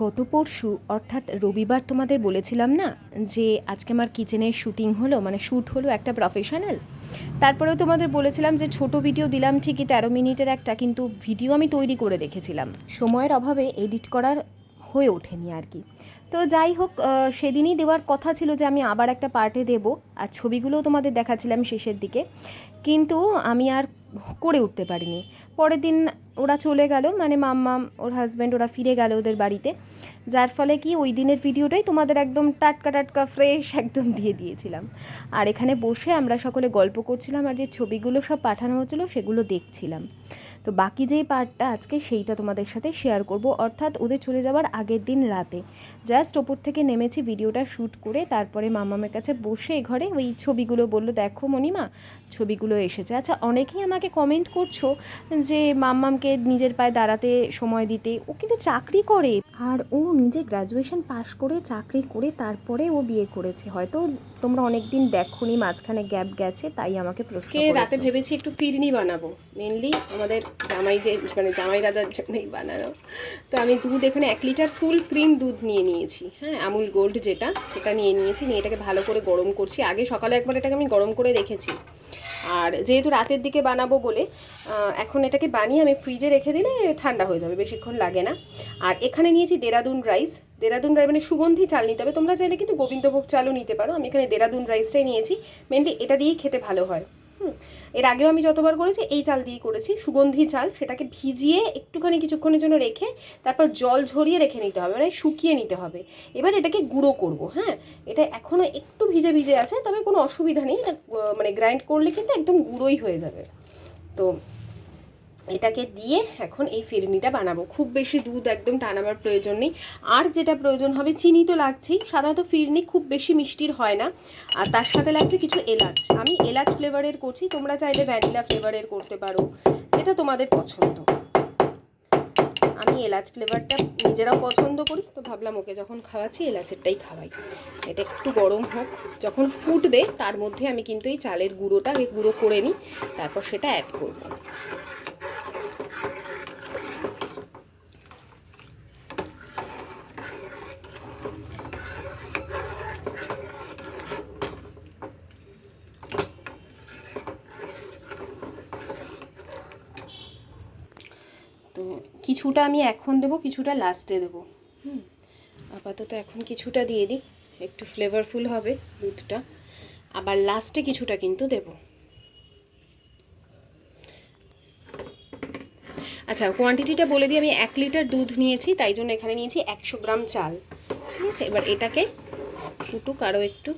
গত পরশু, অর্থাৎ রবিবার তোমাদের বলেছিলাম না, যে আজকে আমার কিচেনের শুটিং হলো মানে শ্যুট হলো একটা প্রফেশনাল তারপরেও তোমাদের বলেছিলাম যে ছোট ভিডিও দিলাম ঠিকই তেরো মিনিটের একটা, কিন্তু ভিডিও আমি তৈরি করে রেখেছিলাম। সময়ের অভাবে এডিট করার হয়ে ওঠেনি আর কি। তো যাই হোক সেদিনই দেওয়ার কথা ছিল যে আমি আবার একটা পার্টে দেব, আর ছবিগুলোও তোমাদের দেখাচ্ছিলাম শেষের দিকে। কিন্তু আমি আর করে উঠতে পারিনি। পরের দিন ওরা চলে গেল মানে মাম্মা, ওর হাজব্যান্ড ওরা ফিরে গেল ওদের বাড়িতে। যার ফলে কি ওই দিনের ভিডিওটাই তোমাদের একদম টাটকা টাটকা ফ্রেশ একদম দিয়ে দিয়েছিলাম। আর এখানে বসে আমরা সকলে গল্প করছিলাম আর যে ছবিগুলো সব পাঠানো হচ্ছিল সেগুলো দেখছিলাম। তো বাকি যেই পার্টটা আজকে সেইটা তোমাদের সাথে শেয়ার করব। অর্থাৎ ওদের চলে যাওয়ার আগের দিন রাতে। জাস্ট ওপর থেকে নেমেছি ভিডিওটা শ্যুট করে তারপরে মামামের কাছে বসে ঘরে ওই ছবিগুলো বলল দেখো মণিমা ছবিগুলো এসেছে। আচ্ছা অনেকেই আমাকে কমেন্ট করছ যে মাম্মামকে নিজের পায়ে দাঁড়াতে সময় দিতে। ও কিন্তু চাকরি করে। আর ও নিজে গ্র্যাজুয়েশন পাশ করে চাকরি করে তারপরে ও বিয়ে করেছে। হয়তো তোমরা অনেক দিন দেখোনি মাঝখানে গ্যাপ গেছে তাই আমাকে প্রশ্ন রাতে ভেবেছি একটু ফিরনি বানাবো? মেনলি আমাদের জামাই যে মানে জামাই রাজার জন্যই বানানো। তো আমি দুধ এখানে এক লিটার ফুল ক্রিম দুধ নিয়ে নিয়েছি। হ্যাঁ আমুল গোল্ড যেটা, সেটা নিয়ে নিয়েছি, নিয়ে এটাকে ভালো করে গরম করছি। আগে সকালে একবার এটাকে আমি গরম করে রেখেছি। আর যেহেতু রাতের দিকে বানাবো বলে এখন এটাকে বানিয়ে আমি ফ্রিজে রেখে দিলে ঠান্ডা হয়ে যাবে, বেশিক্ষণ লাগে না। আর এখানে নিয়েছি দেরাদুন রাইস। দেরাদুন রাইস মানে সুগন্ধি চাল নিতে হবে। তোমরা চাইলে কিন্তু গোবিন্দভোগ চালও নিতে পারো। আমি এখানে দেরাদুন রাইসটাই নিয়েছি। মেনলি এটা দিয়েই খেতে ভালো হয়। এর আগেও আমি যতবার করেছি, এই চাল দিয়ে করেছি। সুগন্ধি চাল, সেটাকে ভিজিয়ে একটুখানি কিছুক্ষণের জন্য রেখে তারপর জল ঝরিয়ে রেখে নিতে হবে মানে শুকিয়ে নিতে হবে। এবার এটাকে গুঁড়ো করব হ্যাঁ? এটা এখনও একটু ভিজে ভিজে আছে, তবে কোনো অসুবিধা নেই। মানে গ্রাইন্ড করলে কিন্তু একদম গুঁড়োই হয়ে যাবে। তো এটাকে দিয়ে এখন এই ফিরনিটা বানাবো। খুব বেশি দুধ একদম টানাবার প্রয়োজন নেই। আর যেটা প্রয়োজন হবে, চিনি তো লাগছেই। সাধারণত ফিরনি খুব বেশি মিষ্টির হয় না। আর তার সাথে লাগছে কিছু এলাচ। আমি এলাচ ফ্লেভারের করছি, তোমরা চাইলে ভ্যানিলা ফ্লেভারের করতে পারো, যেটা তোমাদের পছন্দ। আমি এলাচ ফ্লেভারটা নিজেরাও পছন্দ করি, তো ভাবলাম ওকে যখন খাওয়াচ্ছি, এলাচেরটাই খাওয়াই। এটা একটু গরম হোক। যখন ফুটবে, তার মধ্যে আমি কিন্তু এই চালের গুঁড়োটা গুঁড়ো করে নিই। তারপর সেটা অ্যাড করব তো কিছুটা আমি এখন দেবো, কিছুটা লাস্টে দেবো। হুম। আপাতত এখন কিছুটা দিয়ে দিই, একটু ফ্লেভারফুল হবে দুধটা। আবার লাস্টে কিছুটা কিন্তু দেব। আচ্ছা কোয়ান্টিটিটা বলে দিই, আমি এক লিটার দুধ নিয়েছি, তাই জন্য এখানে নিয়েছি একশো গ্রাম চাল। ঠিক আছে? এবার এটাকে ফুটুক আরও একটু।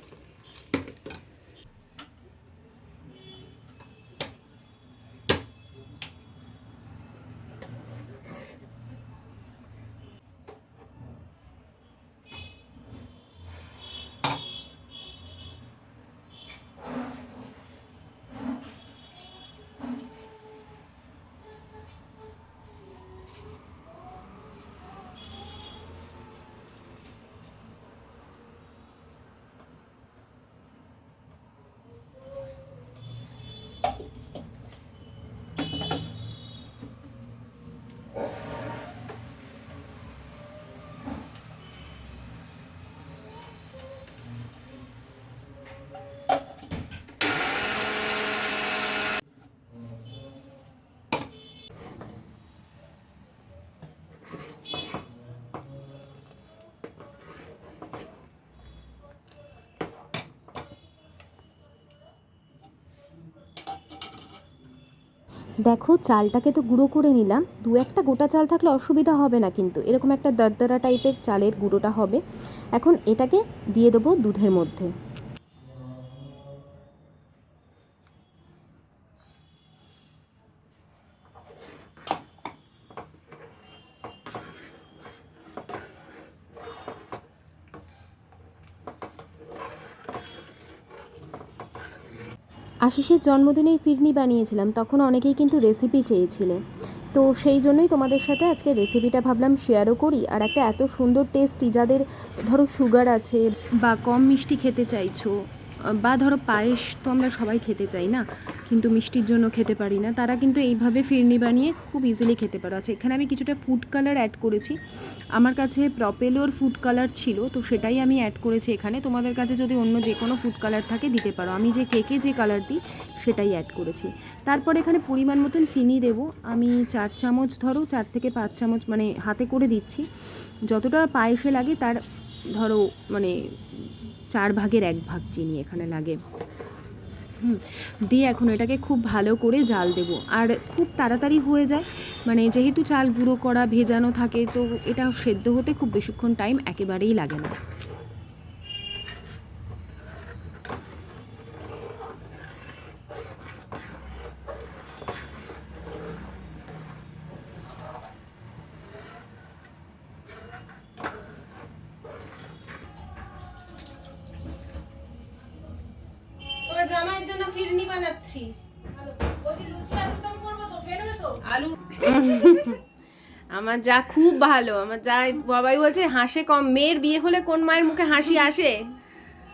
দেখো, চালটাকে তো গুঁড়ো করে নিলাম। দু একটা গোটা চাল থাকলে অসুবিধা হবে না কিন্তু। এরকম একটা দরদরা টাইপের চালের গুঁড়োটা হবে। এখন এটাকে দিয়ে দেবো দুধের মধ্যে। আশিসের জন্মদিনেই ফিরনি বানিয়েছিলাম, তখন অনেকেই কিন্তু রেসিপি চেয়েছিলেন তো সেই জন্যই তোমাদের সাথে আজকে রেসিপিটা ভাবলাম শেয়ারও করি। আর একটা এত সুন্দর টেস্টি যাদের ধরো সুগার আছে বা কম মিষ্টি খেতে চাইছো, বা ধরো পায়েস তো আমরা সবাই খেতে চাই না কিন্তু মিষ্টির জন্য খেতে পারি না। তারা কিন্তু এইভাবে ফিরনি বানিয়ে খুব ইজিলি খেতে পারো। আচ্ছা এখানে আমি কিছুটা ফুড কালার অ্যাড করেছি। আমার কাছে প্রপেলোর ফুড কালার ছিল, তো সেটাই আমি অ্যাড করেছি এখানে। তোমাদের কাছে যদি অন্য যে কোনো ফুড কালার থাকে, দিতে পারো। আমি যে কেকে যে কালার দিই, সেটাই অ্যাড করেছি। তারপর এখানে পরিমাণ মতন চিনি দেবো। আমি চার চামচ ধরো, চার থেকে পাঁচ চামচ মানে হাতে করে দিচ্ছি। যতটা পায়েসে লাগে, তার ধরো মানে চার ভাগের এক ভাগ চিনি এখানে লাগে। হুম, দিয়ে এখন এটাকে খুব ভালো করে জাল দেব। আর খুব তাড়াতাড়ি হয়ে যায় মানে যেহেতু চাল গুঁড়ো করা, ভেজানো থাকে, তো এটা সেদ্ধ হতে খুব বেশিক্ষণ টাইম একেবারেই লাগে না। আমার যা খুব ভালো আমার যা বাবাই বলছে হাসে কম মেয়ের বিয়ে হলে কোন মায়ের মুখে হাসি আসে?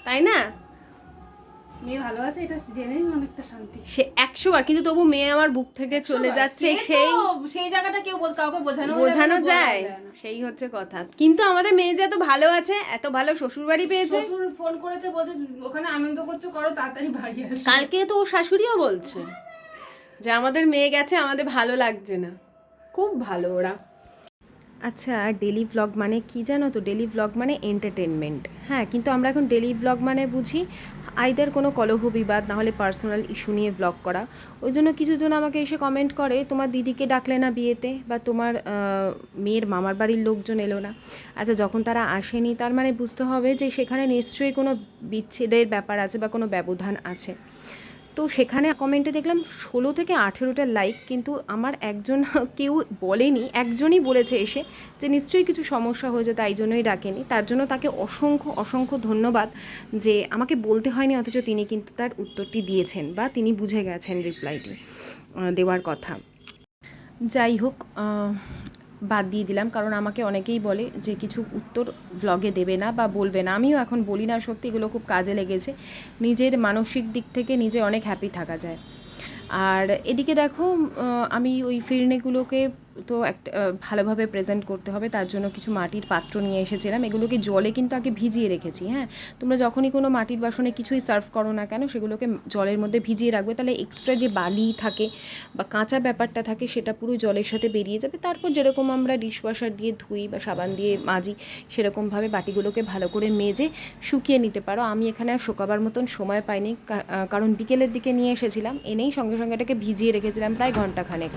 তাই না? মেয়ে ভালো আছে এটা জেনেই অনেকটা শান্তি। সে একশো বার কিন্তু তবু মেয়ে আমার বুক থেকে চলে যাচ্ছে সেই সেই জায়গাটা কেউ বল- কাউকে বোঝানো বোঝানো যায়। সেই হচ্ছে কথা। কিন্তু আমাদের মেয়ে যে এত ভালো আছে এত ভালো শ্বশুর বাড়ি পেয়েছে। শ্বশুর ফোন করেছে বলছে ওখানে আনন্দ করছ করো তাড়াতাড়ি বাড়ি আসো। কালকে তো ও শাশুড়িও বলছে যে আমাদের মেয়ে গেছে আমাদের ভালো লাগছে না। খুব ভালো ওরা। আচ্ছা ডেলি ভ্লগ মানে কি জানো তো? ডেলি ভ্লগ মানে এন্টারটেনমেন্ট হ্যাঁ কিন্তু আমরা এখন ডেলি ভ্লগ মানে বুঝি আইদার কোনো কলহ বিবাদ, না হলে পার্সোনাল ইস্যু নিয়ে ভ্লগ করা। ওই জন্য কিছু জন আমাকে এসে কমেন্ট করে, তোমার দিদিকে ডাকলে না বিয়েতে? বা, তোমার মেয়ের মামার বাড়ির লোকজন এলো না? আচ্ছা যখন তারা আসেনি, তার মানে বুঝতে হবে যে সেখানে নিশ্চয়ই কোনো বিচ্ছেদের ব্যাপার আছে বা কোনো ব্যবধান আছে। তো সেখানে কমেন্টে দেখলাম ষোলো থেকে আঠেরোটা লাইক কিন্তু আমার একজন কেউ বলেনি, একজনই বলেছে এসে যে নিশ্চয়ই কিছু সমস্যা হয়েছে, তাই জন্যই ডাকেনি। তার জন্য তাকে অসংখ্য অসংখ্য ধন্যবাদ যে আমাকে বলতে হয়নি, অথচ তিনি কিন্তু তার উত্তরটি দিয়েছেন বা তিনি বুঝে গেছেন রিপ্লাইটি দেওয়ার কথা। যাই হোক বাদ দিয়ে দিলাম, কারণ আমাকে অনেকেই বলে যে কিছু উত্তর ব্লগে দেবে না বা বলবে না। আমিও এখন বলি না, সত্যি এগুলো খুব কাজে লেগেছে। নিজের মানসিক দিক থেকে নিজে অনেক হ্যাপি থাকা যায়। আর এদিকে দেখো আমি ওই ফিরনেগুলোকে তো একটা ভালোভাবে প্রেজেন্ট করতে হবে। তার জন্য কিছু মাটির পাত্র নিয়ে এসেছিলাম। এগুলোকে জলে কিন্তু আগে ভিজিয়ে রেখেছি হ্যাঁ? তোমরা যখনই কোনো মাটির বাসনে কিছুই সার্ভ করো না কেন, সেগুলোকে জলের মধ্যে ভিজিয়ে রাখবে। তাহলে এক্সট্রা যে বালি থাকে বা কাঁচা ব্যাপারটা থাকে, সেটা পুরো জলের সাথে বেরিয়ে যাবে। তারপর যেরকম আমরা ডিশওয়াশার দিয়ে ধুই বা সাবান দিয়ে মাজি, সেরকমভাবে বাটিগুলোকে ভালো করে মেজে শুকিয়ে নিতে পারো। আমি এখানে আর শোকাবার মতন সময় পাইনি কারণ বিকেলের দিকে নিয়ে এসেছিলাম। এনেই সঙ্গে সঙ্গে এটাকে ভিজিয়ে রেখেছিলাম প্রায় ঘন্টাখানেক।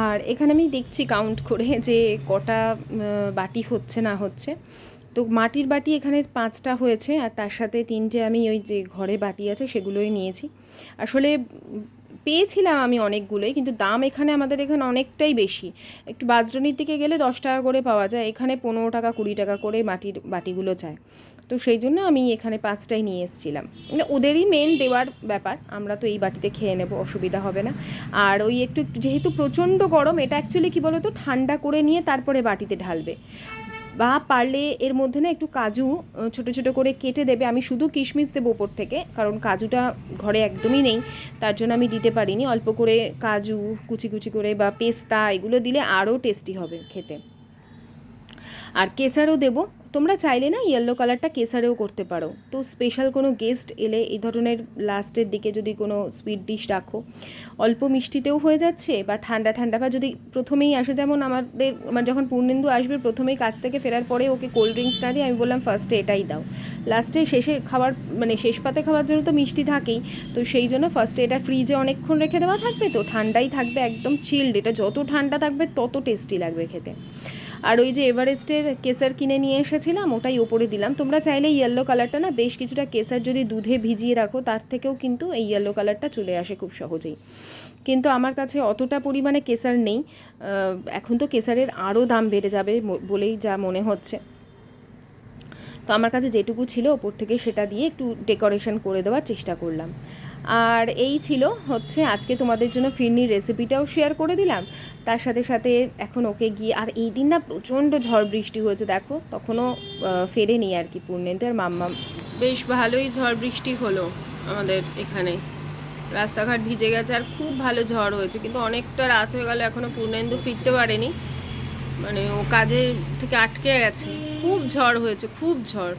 আর এখানে আমি দেখছি কাউন্ট করে যে কটা বাটি হচ্ছে না হচ্ছে। তো মাটির বাটি এখানে পাঁচটা হয়েছে আর তার সাথে তিনটে আমি ওই যে ঘরে বাটি আছে সেগুলোই নিয়েছি। আসলে পেয়েছিলাম আমি অনেকগুলোই, কিন্তু দাম এখানে আমাদের এখানে অনেকটাই বেশি। একটু বাজরানির দিকে গেলে দশ টাকা করে পাওয়া যায়, এখানে পনেরো টাকা, কুড়ি টাকা করে মাটির বাটিগুলো চায় তো সেই জন্য আমি এখানে পাঁচটাই নিয়ে এসেছিলাম। ওদেরই মেন দেওয়ার ব্যাপার, আমরা তো এই বাটিতে খেয়ে নেব, অসুবিধা হবে না। আর ওই একটু, যেহেতু প্রচণ্ড গরম, এটা অ্যাকচুয়ালি কী বলো তো ঠান্ডা করে নিয়ে তারপরে বাটিতে ঢালবে। বা পারলে এর মধ্যে না একটু কাজু ছোট ছোট করে কেটে দেবে। আমি শুধু কিশমিশ দেবো ওপর থেকে, কারণ কাজুটা ঘরে একদমই নেই, তার জন্য আমি দিতে পারিনি। অল্প করে কাজু, কুচি কুচি করে বা পেস্তা, এগুলো দিলে আরও টেস্টি হবে খেতে। আর কেসারও দেবো তোমরা চাইলে না ইয়েলো কালারটা কেসারেও করতে পারো। তো স্পেশাল কোনো গেস্ট এলে এই ধরনের লাস্টের দিকে যদি কোনো সুইট ডিশ রাখো, অল্প মিষ্টিতেও হয়ে যাচ্ছে বা ঠান্ডা ঠান্ডা বা যদি প্রথমেই আসে, যেমন আমাদের মানে যখন পূর্ণেন্দু আসবে প্রথমেই কাজ থেকে ফেরার পরে ওকে কোল্ড ড্রিঙ্কস না দিয়ে আমি বললাম ফার্স্টে এটাই দাও। লাস্টে শেষে খাবার মানে শেষ পাতে খাওয়ার জন্য তো মিষ্টি থাকেই, তো সেই জন্য ফার্স্টে এটা ফ্রিজে অনেকক্ষণ রেখে দেওয়া থাকবে, তো ঠান্ডাই থাকবে একদম চিল্ড এটা যত ঠান্ডা থাকবে তত টেস্টি লাগবে খেতে। আর ওই যে এভারেস্টের কেসার কিনে নিয়ে এসেছিলাম, ওটাই ওপরে দিলাম। তোমরা চাইলে ইয়েলো কালারটা না, বেশ কিছুটা কেসার যদি দুধে ভিজিয়ে রাখো, তার থেকেও কিন্তু এই ইয়েলো কালারটা চলে আসে খুব সহজেই। কিন্তু আমার কাছে অতটা পরিমাণে কেসার নেই। এখন তো কেসারের আরও দাম বেড়ে যাবে বলেই যা মনে হচ্ছে। তো আমার কাছে যেটুকু ছিল ওপর থেকে সেটা দিয়ে একটু ডেকোরেশন করে দেওয়ার চেষ্টা করলাম। আর এই ছিল হচ্ছে আজকে তোমাদের জন্য ফিরনির রেসিপিটাও শেয়ার করে দিলাম। তার সাথে সাথে এখন ওকে গিয়ে, আর এই দিন না প্রচণ্ড ঝড় বৃষ্টি হয়েছে, দেখো, তখনও ফেরেনি আর কি পূর্ণেন্দু আর মাম্মা বেশ ভালোই ঝড় বৃষ্টি হলো আমাদের এখানে। রাস্তাঘাট ভিজে গেছে আর খুব ভালো ঝড় হয়েছে, কিন্তু অনেকটা রাত হয়ে গেল এখনও পূর্ণেন্দু ফিরতে পারেনি। মানে ও কাজে থেকে আটকে গেছে। খুব ঝড় হয়েছে, খুব ঝড়।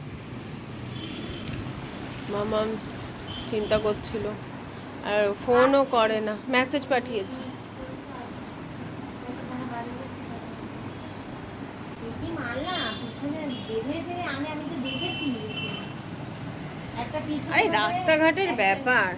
মামা চিন্তা করছিল। আর ফোনও করে না মেসেজ পাঠিয়েছে। আরে রাস্তাঘাটের ব্যাপার।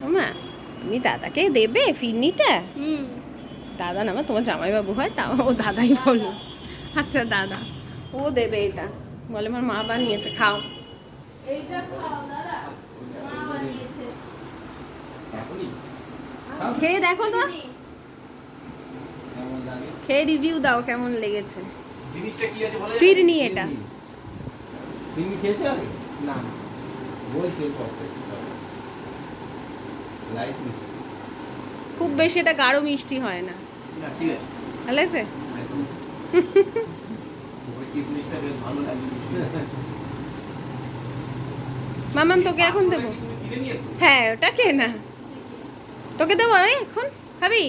একটা তুমি দাদাকে দেবে ফিরনিটা? দাদা না তোমার জামাইবাবু হয় তা ও দাদাই বলল আচ্ছা দাদা। ও দেবে এটা। বলে আমার মা বানিয়েছে খাও। খাও দাদা। মা বানিয়েছে। খেয়ে দেখো তো। খেয়ে রিভিউ দাও কেমন লেগেছে। জিনিসটা কি আছে বলে ফিরনি এটা। তুমি খেয়েছো না বলছে লাইট মিষ্টি। খুব বেশি এটা গাঢ় মিষ্টি হয় না। না ঠিক আছে। ভালো আছে কিসমিসটা বেশ ভালো লাগে মিষ্টি। মামাম তোকে এখন দেবো। হ্যাঁ ওটা কে না? তোকে দেবো আরে এখন? খাবি?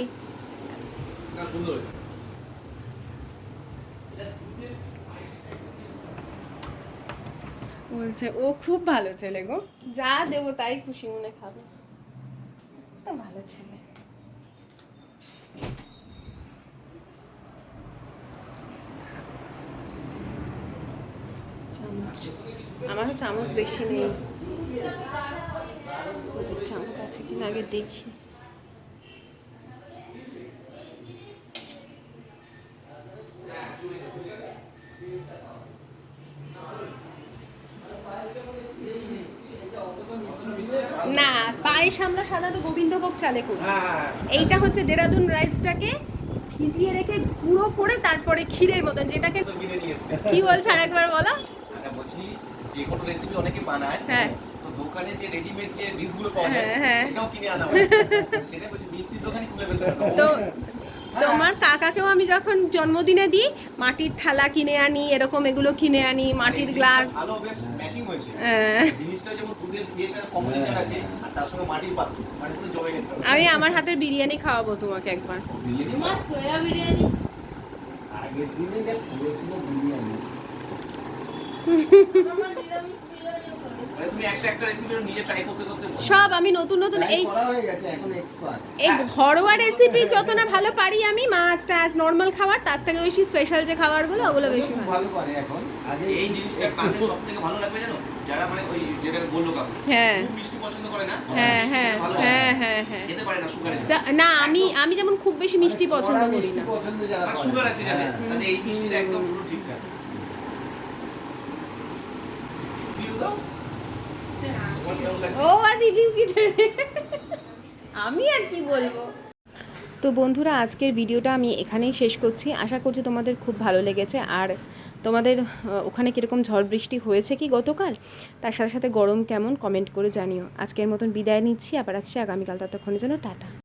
বলছে ও খুব ভালো ছেলে গো। যা দেবো তাই খুশি মনে খাবে। ভালো ছেলে। আমারও চামচ বেশি নেই। চামচ আছে কিনা আগে দেখি না পায়েস আমরা সাধারণত গোবিন্দভোগ চালে করি। হ্যাঁ এইটা হচ্ছে দেরাদুন রাইসটাকে ভিজিয়ে রেখে গুঁড়ো করে তারপরে ক্ষীরের মতন যেটাকে কি বলছ আর একবার বলো? আচ্ছা বলছি যে কোনো রেসিপি অনেকে বানায় হ্যাঁ। দোকানে যে রেডিমেড যে ডিশগুলো পাওয়া যায় হ্যাঁ, হ্যাঁ। সেটাও কিনে আনা হয়। সেটা বলছি মিষ্টির দোকানে খুলে ফেলতে তো তোমার কাকাকেও আমি যখন জন্মদিনে দিই মাটির থালা কিনে আনি এরকম এগুলো কিনে আনি মাটির গ্লাস। ভালো বেশ ম্যাচিং হয়েছে। হ্যাঁ। জিনিসটা যেমন দুধের ইয়েটা কম্বিনেশন আছে আর তার সঙ্গে মাটির পাত্র মানে পুরো জমে গেছে। আমি আমার হাতের বিরিয়ানি খাওয়াবো তোমাকে একবার। বিরিয়ানি সব আমি নতুন নতুন এই হয়ে এই ঘরোয়া রেসিপি যত না ভালো পারি আমি মাছ টাছ নর্মাল খাবার তার থেকে বেশি স্পেশাল যে খাবারগুলো ওগুলো বেশি ভালো ভালো পারে এখন আগে এই জিনিসটা কাদের সব থেকে ভালো লাগবে জানো? যারা মানে ওই যেটা বলল কাকু হ্যাঁ। খুব মিষ্টি পছন্দ করে না? হ্যাঁ হ্যাঁ হ্যাঁ হ্যাঁ হ্যাঁ খেতে পারে না সুগারে না আমি আমি যেমন খুব বেশি মিষ্টি পছন্দ করি না। পছন্দ যারা সুগার আছে যাদের হ্যাঁ। তাদের এই মিষ্টিটা একদম পুরো ঠিকঠাক। দাও। ও কি আমি আর কি বলব? তো বন্ধুরা, আজকের ভিডিওটা আমি এখানেই শেষ করছি। আশা করছি তোমাদের খুব ভালো লেগেছে। আর তোমাদের ওখানে কীরকম ঝড় বৃষ্টি হয়েছে কি গতকাল? তার সাথে সাথে গরম কেমন? কমেন্ট করে জানিও। আজকের মতন বিদায় নিচ্ছি। আবার আসছি আগামীকাল ততক্ষণের জন্য। টাটা।